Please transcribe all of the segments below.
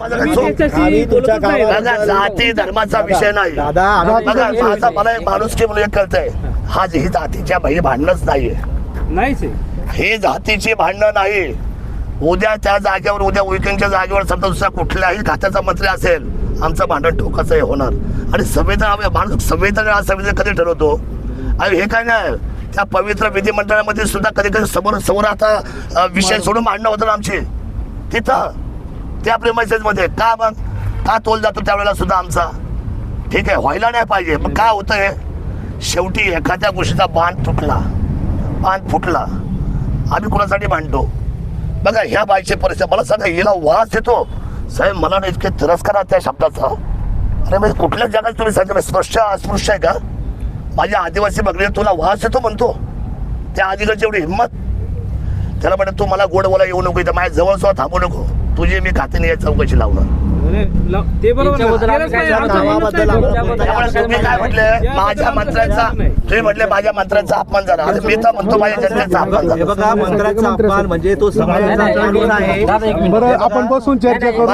आम्ही तुमच्या. गावात- बघा जाती धर्माचा विषय नाही. दादा आम्ही बघा माझा मला एक माणूस की मला एक कळतंय. हा ही जातीच्या भाई भांडणच नाहीये. नाहीच आहे हे जातीची भांडणं नाही. उद्या त्या जागेवर उद्या विकेंडच्या जागेवर समजा दुसऱ्या कुठल्याही खात्याचा मंत्री असेल आमचं भांडण टोकाचं हे होणार. आणि संविधान माणूस संविधान हा संविधान कधी ठरवतो? आणि हे काय नाही. त्या पवित्र विधिमंडळामध्ये सुद्धा कधी कधी समोर समोर आता अ, विषय सोडून भांडणं होतं ना आमची. तिथं. त्या प्रेमासेस मेसेजमध्ये का मग? का तोल जातो त्यावेळेला सुद्धा आमचा? ठीक आहे व्हायला नाही पाहिजे. मग काय होतं आहे शेवटी एखाद्या गोष्टीचा बांध तुटला. बांध फुटला. आम्ही कुणासाठी भांडतो? बघा ह्या बाईचे परिस्थिती. मला सांगा हिला वास येतो? साहेब मला ना इतके तिरस्कार आहे त्या शब्दाचा. अरे म्हणजे कुठल्या जगात तुम्ही सांगितलं म्हणजे स्पृश्य अस्पृश्य आहे का? माझ्या आदिवासी बघले तुला वास येतो म्हणतो. त्या आदिकडची एवढी हिंमत. त्याला म्हणत तू मला गोड बोला येऊ नको इथं. माझ्या जवळ सुद्धा थांबू नको. तुझी मी खात्याने या चौकशी लावणार. ते बरोबर तुम्ही काय म्हटले? माझ्या मंत्र्यांचा तुम्ही म्हटले माझ्या मंत्र्यांचा अपमान झाला. मी तर म्हणतो माझ्या जनतेचा अपमान हे झाला. बघा मंत्र्याचा अपमान म्हणजे तो आपण बसून चर्चा करू.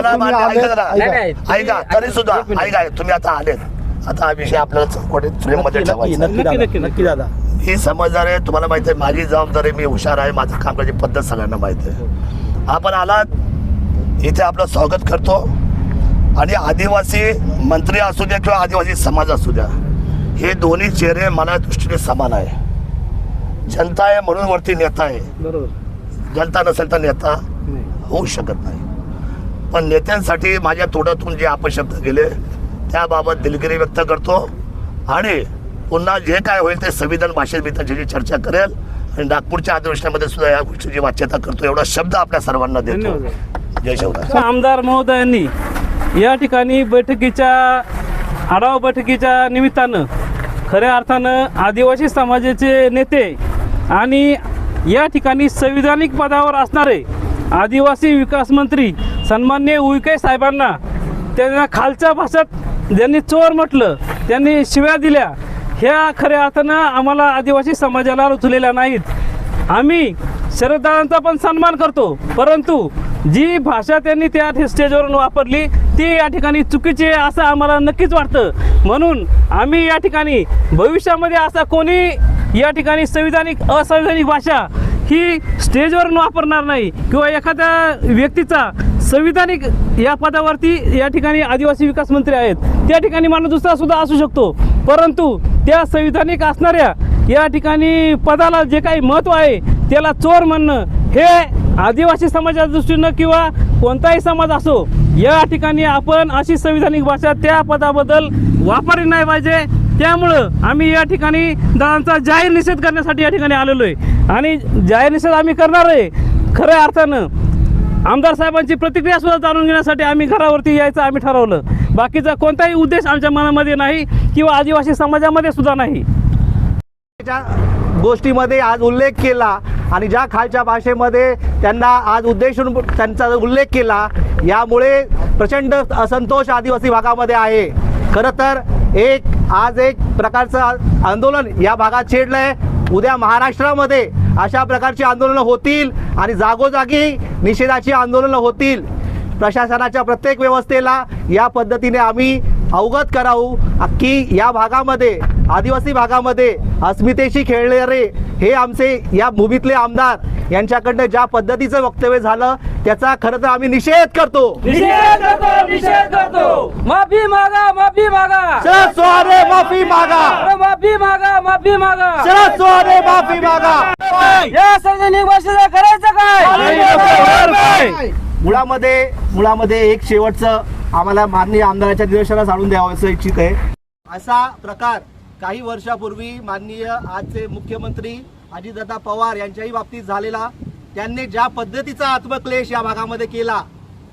ऐका तरी सुद्धा ऐका तुम्ही आता आलेत. आता हा विषय आपल्याला मध्ये नक्की ठेवायचा नक्की नक्की, दादा नक्की, नक्की. दादा. ही समजदार आहे तुम्हाला माहिती आहे माझी जबाबदारी मी हुशार आहे माझं काम करायची पद्धत सगळ्यांना माहिती आहे. आपण आलात इथे आपलं स्वागत करतो. आणि आदिवासी मंत्री असू द्या किंवा आदिवासी समाज असू द्या हे दोन्ही चेहरे मला दृष्टीने समान आहे. जनता आहे म्हणून वरती नेता आहे. बरोबर. जनता नसेल तर नेता. होऊ शकत नाही. पण नेत्यांसाठी माझ्या तोंडातून जे अपशब्द गेले त्याबाबत दिलगिरी व्यक्त करतो. आणि पुन्हा जे काय होईल ते संविधान भाषेत मी त्याची चर्चा करेल. आणि नागपूरच्या अधिवेशनामध्ये सुद्धा या गोष्टीची वाच्यता करतो. एवढा शब्द आपल्या सर्वांना देतो. जय शिवराय. आमदार महोदयांनी या ठिकाणी बैठकीच्या आढावा बैठकीच्या निमित्तानं खऱ्या अर्थानं आदिवासी समाजाचे नेते आणि या ठिकाणी संविधानिक पदावर असणारे आदिवासी विकास मंत्री सन्मान्य उईके साहेबांना त्यांना खालच्या भाषेत ज्यांनी चोर म्हटलं त्यांनी शिव्या दिल्या ह्या खऱ्या अर्थानं आम्हाला आदिवासी समाजाला रुचलेल्या नाहीत. आम्ही शरददादांचा पण सन्मान करतो परंतु जी भाषा त्यांनी त्या स्टेजवरून वापरली ती या ठिकाणी चुकीची आहे असं आम्हाला नक्कीच वाटतं. म्हणून आम्ही या ठिकाणी भविष्यामध्ये असा कोणी या ठिकाणी संविधानिक असंविधानिक भाषा ही स्टेजवरून वापरणार नाही किंवा एखाद्या व्यक्तीचा संविधानिक या पदावरती या ठिकाणी आदिवासी विकास मंत्री आहेत त्या ठिकाणी माणूस दुसरा सुद्धा असू शकतो. परंतु त्या संविधानिक असणाऱ्या या ठिकाणी पदाला जे काही महत्त्व आहे त्याला चोर म्हणणं हे आदिवासी समाजाच्या दृष्टीनं किंवा कोणताही समाज असो या ठिकाणी आपण अशी संविधानिक भाषा त्या पदाबद्दल वापरली नाही पाहिजे. त्यामुळं आम्ही या ठिकाणी दादांचा जाहीर निषेध करण्यासाठी या ठिकाणी आलेलो आहे. आणि जाहीर निषेध आम्ही करणार आहे खऱ्या अर्थानं. आमदार साहेबांची प्रतिक्रिया सुद्धा जाणून घेण्यासाठी आम्ही घरावरती यायचं आम्ही ठरवलं. बाकीचा कोणताही उद्देश आमच्या मनामध्ये नाही किंवा आदिवासी समाजामध्ये सुद्धा नाही. गोष्टीमध्ये आज उल्लेख केला आणि ज्या खालच्या भाषेमध्ये त्यांना आज उद्देशून त्यांचा उल्लेख केला यामुळे प्रचंड असंतोष आदिवासी भागामध्ये आहे. खरं तर एक आज एक प्रकारचं आंदोलन या भागात छेडलं आहे उद्या महाराष्ट्रामध्ये अशा प्रकारची आंदोलनं होतील आणि जागोजागी निषेधाची आंदोलनं होतील. प्रशासनाच्या प्रत्येक व्यवस्थेला या पद्धतीने आम्ही अवगत करावू की या भागामध्ये आदिवासी भागामध्ये अस्मितेशी खेळणारे हे आमचे या भूमीतले आमदार यांच्याकडनं ज्या पद्धतीचं वक्तव्य झालं त्याचा खरं तर आम्ही निषेध करतो. निषेध करतो निषेध करतो. माफी मागा माफी मागा. शरद सोहाने माफी मागा. माफी मागा माफी मागा. शरद सोहाने माफी मागा. या संविधानिक भाषेचं करायचं काय? मुळामध्ये मुळामध्ये एक शेवटचं आम्हाला माननीय आमदाराच्या निदर्शनास आणून द्यावं असं इच्छित आहे. असा प्रकार काही वर्षापूर्वी माननीय आजचे मुख्यमंत्री अजितदादा पवार यांच्याही बाबतीत झालेला त्यांनी ज्या पद्धतीचा आत्मक्लेश या भागामध्ये केला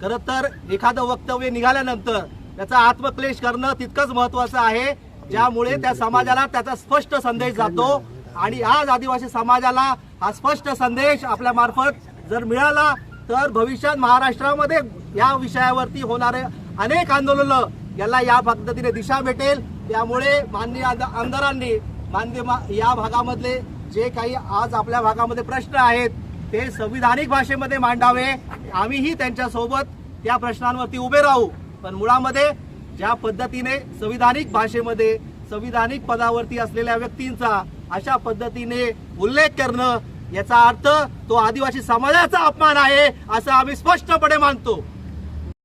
खरं तर एखादं वक्तव्य निघाल्यानंतर त्याचा आत्मक्लेश करणं तितकंच महत्वाचं आहे ज्यामुळे त्या समाजाला त्याचा स्पष्ट संदेश जातो आणि आज आदिवासी समाजाला हा स्पष्ट संदेश आपल्या मार्फत जर मिळाला तर भविष्यात महाराष्ट्रामध्ये या विषयावरती होणारे अनेक आंदोलनं याला या पद्धतीने दिशा भेटेल. त्यामुळे माननीय आमदारांनी मान्य या भागामधले जे काही आज आपल्या भागामध्ये प्रश्न आहेत ते संविधानिक भाषेमध्ये मांडावे. आम्हीही त्यांच्यासोबत त्या प्रश्नांवरती उभे राहू. पण मुळामध्ये ज्या पद्धतीने संविधानिक भाषेमध्ये संविधानिक पदावरती असलेल्या व्यक्तींचा अशा पद्धतीने उल्लेख करणं याचा अर्थ तो आदिवासी समाजाचा अपमान आहे असं आम्ही स्पष्टपणे मानतो.